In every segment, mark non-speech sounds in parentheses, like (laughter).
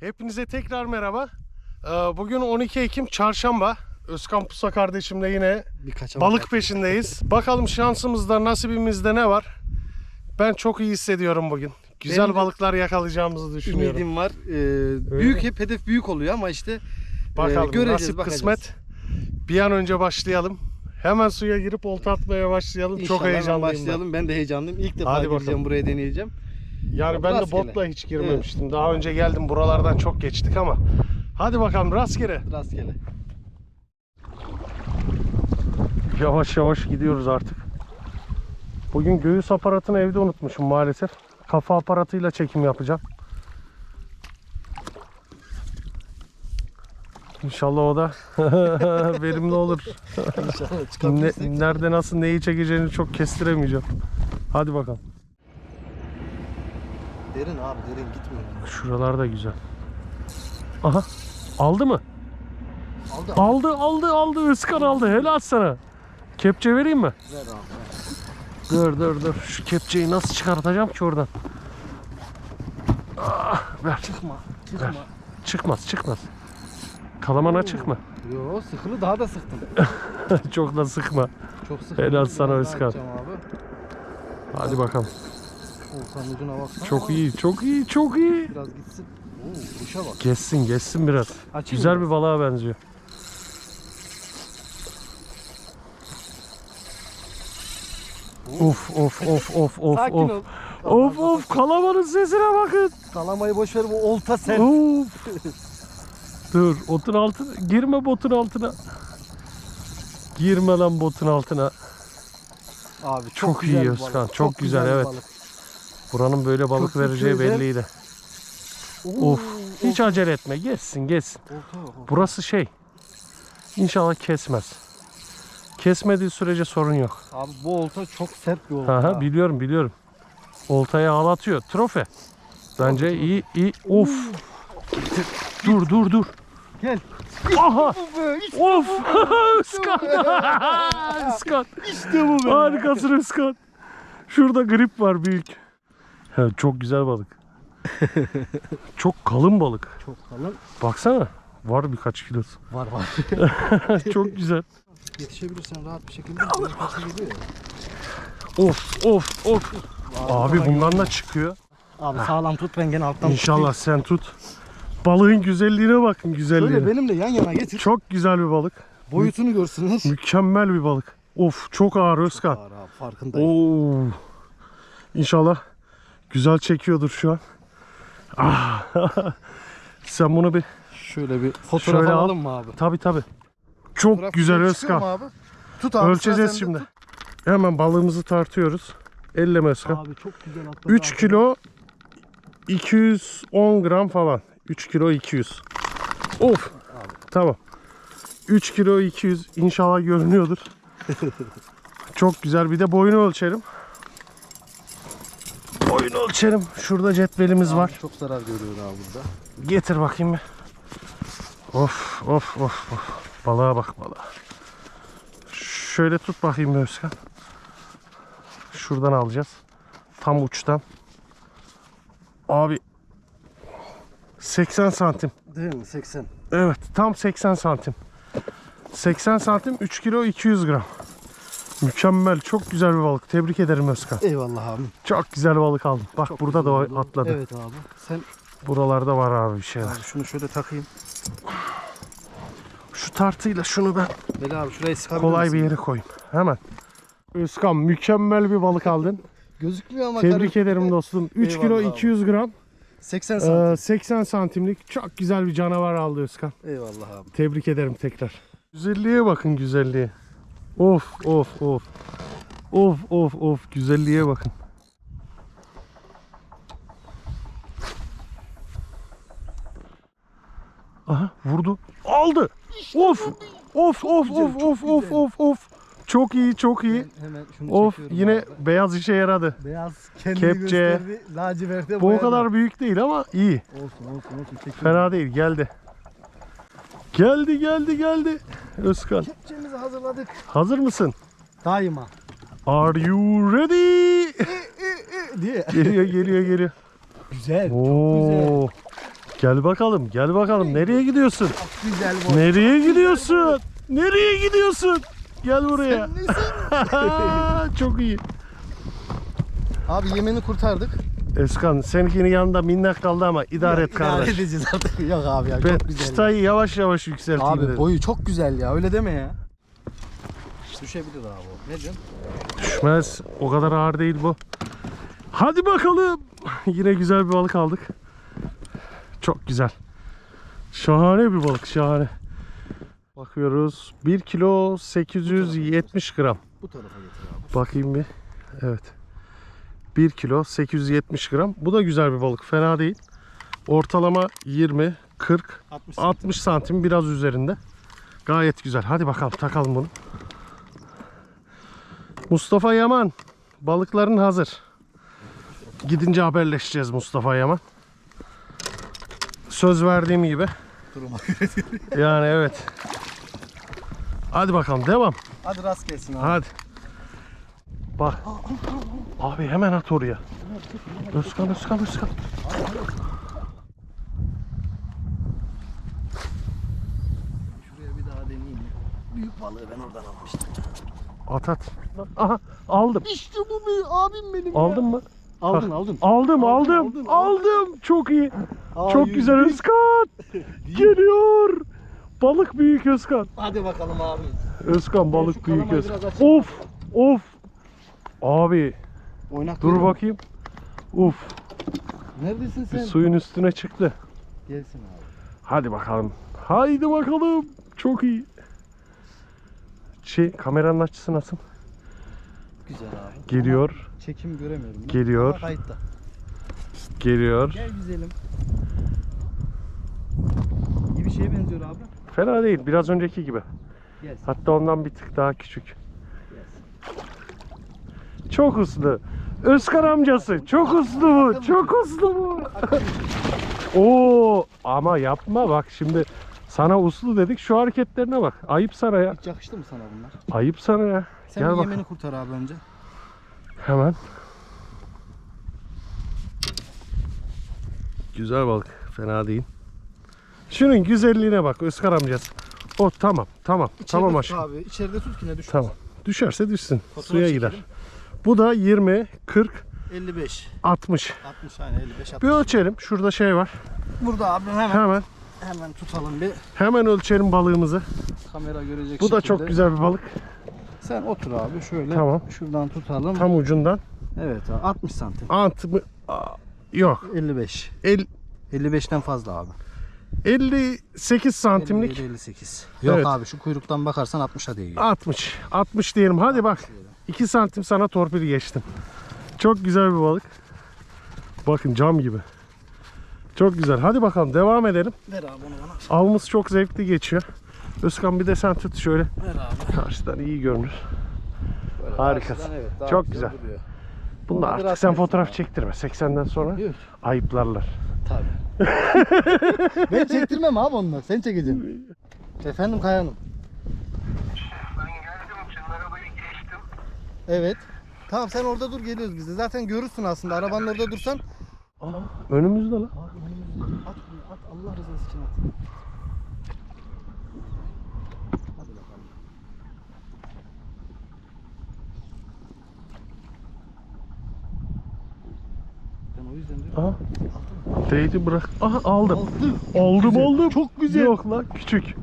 Hepinize tekrar merhaba. Ee, Bugün 12 Ekim Çarşamba. Özkan Pusa kardeşimle yine Bir kaçamak balık peşindeyiz. (laughs) Bakalım şansımızda, nasibimizde ne var? Ben çok iyi hissediyorum bugün. Güzel Benim balıklar yakalayacağımızı düşünüyorum. ümidim var. Ee, büyük hep hedef büyük oluyor ama işte Bakalım e, göreceğiz, nasip bakacağız. kısmet. Bir an önce başlayalım. Hemen suya girip olta atmaya başlayalım. İnşallah çok heyecanlıyım ben. başlayalım. Ben. de heyecanlıyım. İlk defa Hadi gireceğim bakalım. buraya deneyeceğim. Yani ben de Rastgele. botla hiç girmemiştim. Daha önce geldim buralardan çok geçtik ama. Hadi bakalım rastgele. Rastgele. Yavaş yavaş gidiyoruz artık. Bugün göğüs aparatını evde unutmuşum maalesef. Kafa aparatıyla çekim yapacağım. İnşallah o da (laughs) verimli olur. İnşallah Ne, nerede nasıl neyi çekeceğini çok kestiremeyeceğim. Hadi bakalım. Derin abi derin gitmiyor. Şuralar da güzel. Aha. Aldı mı? Aldı. Aldı aldı aldı. Özkan aldı. Helal sana. Kepçe vereyim mi? Ver abi. ver. Dur dur dur. Şu kepçeyi nasıl çıkartacağım ki oradan? Ah, ver. Çıkma. Çıkma. Çıkmaz çıkmaz. Kalamana çıkma. Yo sıkılı daha da sıktım. (laughs) Çok da sıkma. Çok sıkı. Helal sana Özkan. Abi. Hadi bakalım. Oltanın ucuna baksana. Çok iyi çok iyi çok iyi. Biraz gitsin. Oo kuşa bak. Geçsin geçsin biraz. Açayım Güzel mı? bir balığa benziyor. Of of of of of Sakin of. ol. Of of kalamarın sesine bakın. Kalamayı boş ver bu olta sen. Of. Dur otun altına girme botun altına. Girme lan botun altına. Abi çok, Çok güzel iyi Özkan, balık. çok güzel, bir evet. balık. Buranın böyle balık Köpük vereceği köyde- belliydi. Oo, Of. Hiç acele etme. Geçsin geçsin. Olta bak, olta. Burası şey. İnşallah kesmez. Kesmediği sürece sorun yok. Abi bu olta çok sert bir olta. Aha, ha. biliyorum biliyorum. Oltaya ağlatıyor. Trofe. Bence iyi iyi. Of. Dur dur dur. Gel. Aha. İşte Of. Iskat. (laughs) Iskat. (laughs) İşte bu be. Harikasın Iskat. Şurada grip var büyük. Ha, çok güzel balık. çok kalın balık. Çok kalın. Baksana. Var birkaç kilosu. Var var. (laughs) çok güzel. Yetişebilirsen rahat bir şekilde. Kaçabiliyor. Of of of. Abi bundan da çıkıyor. Abi sağlam tut ben gene alttan İnşallah sen tut. Balığın güzelliğine bakın tutayım. güzelliğine. Şöyle benimle yan yana getir. Çok güzel bir balık. Boyutunu görsünler. Mükemmel bir balık. Of çok ağır Özkan. Var abi farkındayım. Oo. İnşallah güzel çekiyordur şu an. Ah. (laughs) Sen bunu bir Şöyle bir fotoğraf Şöyle al. alalım mı abi? tabi tabi. Çok Fotoğraf güzel Özkan. Abi? Tut abi. Ölçeceğiz şimdi. Hemen balığımızı tartıyoruz. Elleme Özkan. Abi çok güzel atladı. 3 abi. kilo 210 gram falan. 3 kilo 200. Of. Tamam. 3 kilo 200 inşallah görünüyordur. (laughs) Çok güzel. Bir de boyunu ölçelim. Boyunu ölçelim. Şurada cetvelimiz Abi var. Çok zarar görüyor abi burada. Getir bakayım bir. Of of of of. Balığa bak balığa. Şöyle tut bakayım bir Özkan. Şuradan alacağız. Tam uçtan. Abi 80 santim. Değil mi? 80. Evet tam 80 santim. 80 santim 3 kilo 200 gram. Mükemmel çok güzel bir balık. Tebrik ederim Özkan. Eyvallah abi. Çok güzel balık aldım. Bak Çok burada da oldu. atladı. Evet abi. Sen Buralarda var abi bir şeyler. abi şunu şöyle takayım. Şu tartıyla şunu ben Veli abi şurayı sıkabilir kolay misin? bir yere koyayım. Hemen. Özkan mükemmel bir balık aldın. Gözükmüyor ama Tebrik karı- ederim dostum. 3 kilo Eyvallah abi. 200 gram. 80 santim. e, 80 santimlik çok güzel bir canavar aldı Özkan. Eyvallah abi. Tebrik ederim tekrar. Güzelliğe bakın güzelliğe. Of of of. Of of of güzelliğe bakın. Aha vurdu. Aldı. Of. Of of güzel, of of of güzel. of of. Çok iyi çok iyi. Hemen şunu Of yine abi. beyaz işe yaradı. Beyaz kendini Kepçe. gösterdi. Laciverte Bu o kadar büyük değil ama iyi. Olsun olsun olsun. Çekiyorum. Fena değil geldi. Geldi geldi geldi. Özkan Kepçemizi hazırladık. hazır mısın? Daima. Are you ready? diye. geliyor geliyor geliyor. Güzel. Oo. Gel bakalım, gel bakalım. Nereye gidiyorsun? Güzel boy. Nereye gidiyorsun? Nereye gidiyorsun? Gel buraya. (laughs) Çok iyi. Abi yemeni kurtardık. Özkan seninkinin yanında minnak kaldı ama idare et İdare kardeş. edeceğiz artık. (laughs) Yok abi ya Ben çok güzel. ya. çıtayı yavaş yavaş yükselteyim Abi dedim. boyu çok güzel ya öyle deme ya. Düşebilir abi o. Ne diyorsun? Düşmez. O kadar ağır değil bu. Hadi bakalım. (laughs) Yine güzel bir balık aldık. Çok güzel. Şahane bir balık. Şahane. Bakıyoruz. 1 kilo 870 gram. Bu tarafa getir abi. Bakayım bir. Evet. 1 kilo 870 gram. Bu da güzel bir balık. Fena değil. Ortalama 20, 40, 60 60 santim biraz üzerinde. Gayet güzel. Hadi bakalım takalım bunu. Mustafa Yaman. Balıkların hazır. Gidince haberleşeceğiz Mustafa Yaman. Söz verdiğim gibi. (laughs) Yani evet. Hadi bakalım devam. Hadi rast gelsin abi. Hadi. Bak. Abi hemen at oraya. Özkan Özkan Özkan. Şuraya bir daha deneyeyim. ya. Büyük balığı ben oradan almıştım. At at. Aha aldım. İşte bu be abim benim Aldın mı? Aldın aldın. Aldım aldım. aldın, Aldım. Çok iyi. Aa, Çok güzel Özkan. (laughs) Geliyor. Balık büyük Özkan. Hadi bakalım abi. Özkan balık büyük Özkan. Of. Of. Abi Oynak dur bakayım. Uf. Neredesin Bir sen? suyun üstüne çıktı. Gelsin abi. Hadi bakalım. Haydi bakalım. Çok iyi. Şey kameranın açısı nasıl? Güzel abi. Geliyor. Ama çekim göremiyorum. ben. Geliyor. Ama kayıtta. Geliyor. Gel güzelim. İyi bir şeye benziyor abi. Fena değil. Biraz önceki gibi. Gelsin. Hatta ondan bir tık daha küçük. Çok hızlı. Özkan amcası. Çok hızlı bu. Çok hızlı bu. (laughs) Oo ama yapma bak şimdi sana uslu dedik şu hareketlerine bak. Ayıp sana ya. Hiç yakıştı mı sana bunlar? Ayıp sana ya. Sen Gel bir bak. kurtar abi önce. Hemen. Güzel balık. Fena değil. Şunun güzelliğine bak Özkan amcası. O tamam tamam tamam tut aşkım. Abi içeride tut ki ne düşmez. Tamam. Düşerse düşsün. Fotoğraf Suya çekelim. Bu da 20, 40, 55. 60. 60 aynen 55 60. Bir ölçelim. Şurada şey var. Burada abi hemen Hemen hemen tutalım bir hemen ölçelim balığımızı. kamera görecek Bu da şekilde. çok güzel bir balık. Sen otur abi şöyle. Tamam. Şuradan tutalım. Tam ucundan. Evet abi 60 santim. Ant mı? Yok. 55. El, 55'ten fazla abi. 58 santimlik 57, 58. Yok Evet. abi şu kuyruktan bakarsan 60'a değiyor. 60. 60 diyelim. Hadi bak. 2 santim sana torpil geçtim. Çok güzel bir balık. Bakın cam gibi. Çok güzel. Hadi bakalım devam edelim. Ver abi onu bana. Avımız çok zevkli geçiyor. Özkan bir de sen tut şöyle. Ver abi. Karşıdan iyi görünür. Böyle Harikasın. evet, Çok güzel. duruyor. Bunda Hadi artık sen fotoğraf abi. çektirme. 80'den sonra Yok. ayıplarlar. Tabii. (laughs) ben çektirmem abi onları. Sen çekeceksin. (laughs) Efendim Kaya Hanım. Ben geldim için arabayı geçtim. Evet. Tamam sen orada dur geliyoruz biz de. Zaten görürsün aslında. Arabanın orada dursan. Aa, önümüzde lan. Abi önümüzde. At bunu at. Allah rızası için at. Hadi bakalım. Ben o yüzden diyorum. Aha. Değdi bırak. Aha aldım. Aldım. Aldım Güzel. aldım. Çok güzel. Yok lan küçük.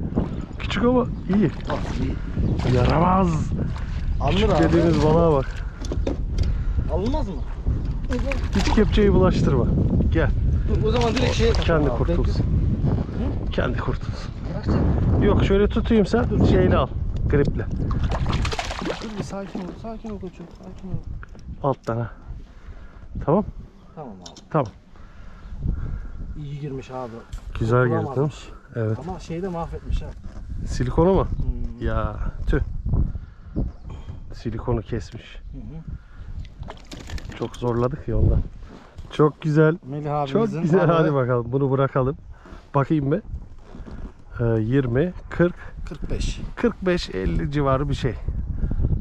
Küçük ama iyi. Yaramaz. Alınır Küçük abi. dediğimiz balığa bak. Alınmaz mı? Hiç kepçeyi bulaştırma. Gel. Dur o zaman direkt şeye Kendi abi. kurtulsun. Kendi kurtulsun. Yok şöyle tutayım sen şeyle al. Griple. Dur bir sakin ol. Sakin ol koçum. Sakin ol. Alttan ha. Tamam. Tamam abi. Tamam. İyi girmiş abi. Güzel girdi değil mi? Kurtulamazmış. Evet. Ama şeyi de mahvetmiş ha. Silikonu mu? Hmm. Ya tüh. Silikonu kesmiş. Hı hı. Çok zorladık ya ondan. Çok güzel. Melih abimizin Çok güzel. balığı Hadi bakalım. Bunu bırakalım. Bakayım bir. Ee, 20, 40, 45. 45, 50 civarı bir şey.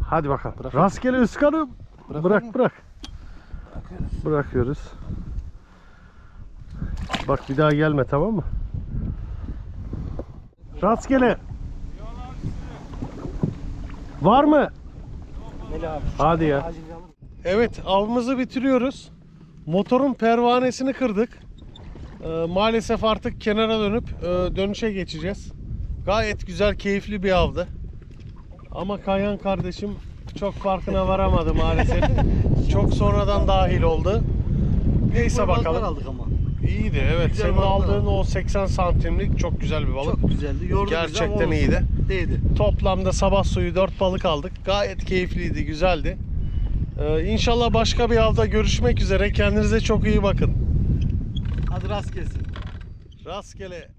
Hadi bakalım. Bırakalım. Rastgele. Bırakalım Bırak mı? bırak. Bakıyoruz. Bırakıyoruz. Bak bir daha gelme tamam mı? Rastgele. Var mı? Hadi ya. Evet avımızı bitiriyoruz. Motorun pervanesini kırdık. Ee, maalesef artık kenara dönüp e, dönüşe geçeceğiz. Gayet güzel, keyifli bir avdı. Ama Kayhan kardeşim çok farkına varamadı maalesef. (laughs) çok sonradan dahil oldu. Neyse Balıklar bakalım. aldık ama. İyiydi evet. Güzel Senin balıklar aldığın o 80 santimlik çok güzel bir balık. Çok güzeldi. Yordu Gerçekten iyiydi. Değdi. Toplamda sabah suyu 4 balık aldık. Gayet keyifliydi, güzeldi. Ee, inşallah başka bir avda görüşmek üzere. Kendinize çok iyi bakın. Hadi rast gelsin. Rastgele.